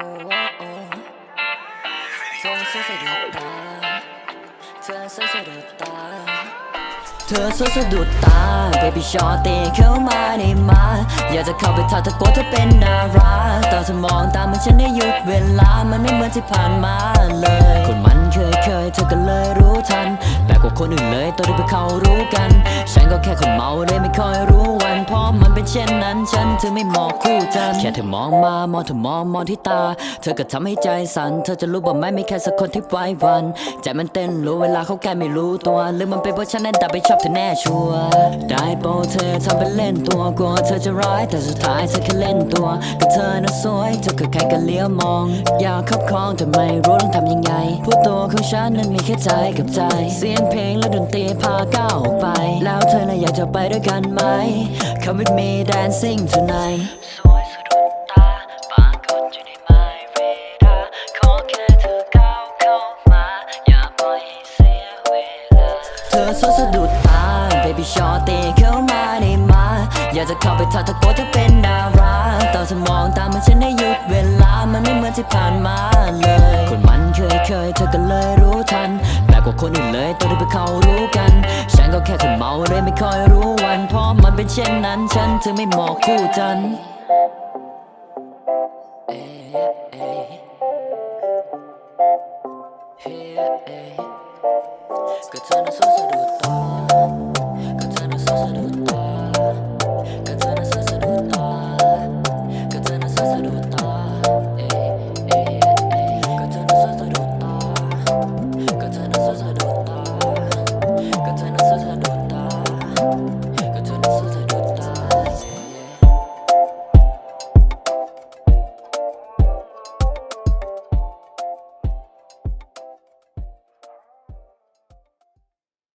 เธอสสะดุดตา เธอสวยอสตา baby shorty เข้ามาในมา อยากจะเข้าไปทักเธอกลัวเธอเป็นดาราตอนเธอมองตามันฉันได้หยุดเวลา มันไม่เหมือนที่ผ่านมาเลย คนมันเคยเคยเธอก็เลยรู้ทัน แต่กว่าคนอื่นเลยตอนที่ไปเขารู้กัน ฉันก็ นั้นฉันถึงไม่มองคู่จันแค่เธอมองมามองเธอมองมองที่ตา เธอก็ทำให้ใจสั่นเธอจะรู้ว่าไม่มีใครสักคนที่ไว้วัน ใจมันเต้นรู้เวลาเขาแค่ไม่รู้ตัวหรือมันเป็นเพราะฉันนั้นดับไปชอบเธอแน่ชัวร์ได้โปรเธอทำเป็นเล่นตัวกลัวเธอจะร้ายแต่สุดท้ายเธอแค่เล่นตัวก็เธอน่ะสวยเธอก็แค่กันเลี้ยวมอง อยากครอบครองแต่ไม่รู้ต้องทำยังไงผู้ตัวของฉันนั้นมีแค่ใจกับใจ เสียงเพลงและดนตรีพาก้าวออกไป แล้วเธอน่ะอยากจะไปด้วยกันไหม Come with me dancing tonight สวยสะดุดตาปรากฏอยู่ใน my radar ขอแค่เธอก้าวเข้ามา อย่าปล่อยให้เสียเวลา เธอสวยสะดุดตา baby s h o r t เข้ามาได้มา อยากจะเข้าไปทักตะโกนเธอเป็นดาราตอนเธอมองตามมันฉันได้หยุดเวลา มันไม่เหมือนที่ผ่านมาเลย คนมันเคยเคยเธอก็เลยรู้ทันแปลกกว่าคนอื่นเลยตัวที่พวกเขารู้กัน ฉันก็แค่คนเมาเลยไม่ค่อยรู้วัน เพราะมันเป็นเช่นนั้น ฉันถึงไม่เหมาะคู่จันก็เธอน่ะสวยสะดุดตาก็เธอน่ะสวยสะดุดตา